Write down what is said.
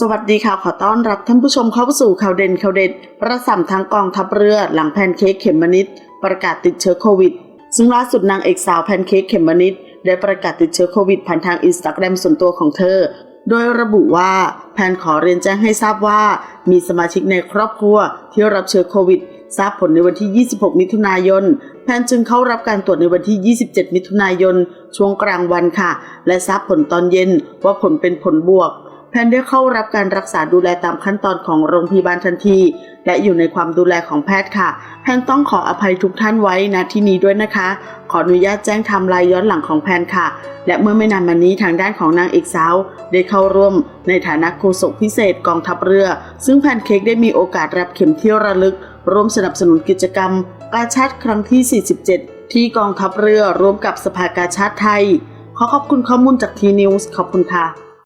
สวัสดีค่ะ ขอต้อนรับท่านผู้ชมเข้าสู่ข่าวเด่นข่าวเด็ดประสัมทางกองทัพเรือหลังแพนเค้กเขมมนิดประกาศติดเชื้อโควิด ซึ่งล่าสุดนางเอกสาวแพนเค้กเขมมนิดได้ประกาศติดเชื้อโควิดผ่านทางอินสตาแกรมส่วนตัวของเธอ โดยระบุว่าแพนขอเรียนแจ้งให้ทราบว่า มีสมาชิกในครอบครัวที่รับเชื้อโควิดทราบผลในวันที่ 26 มิถุนายน แพนจึงเข้ารับการตรวจในวันที่ 27 มิถุนายน ช่วงกลางวันค่ะ และทราบผลตอนเย็นว่าผลเป็นผลบวก แพนได้เข้ารับการรักษาดูแลตามขั้นตอนของโรงพยาบาลทันที และอยู่ในความดูแลของแพทย์ค่ะ แพนต้องขออภัยทุกท่านไว้ณที่นี้ด้วยนะคะ ขออนุญาตแจ้งไทม์ไลน์ย้อนหลังของแพนค่ะ และเมื่อไม่นานมานี้ทางด้านของนางเอกสาว ได้เข้าร่วม ในฐานะโฆษกพิเศษกองทัพเรือ ซึ่งแพนเค้กได้มีโอกาสรับเข็มเที่ยวระลึก ร่วมสนับสนุนกิจกรรม กาชาติครั้งที่ 47 ที่กองทัพเรือร่วมกับสภากาชาติไทย ขอขอบคุณข้อมูลจากทีนิวส์ขอบคุณค่ะ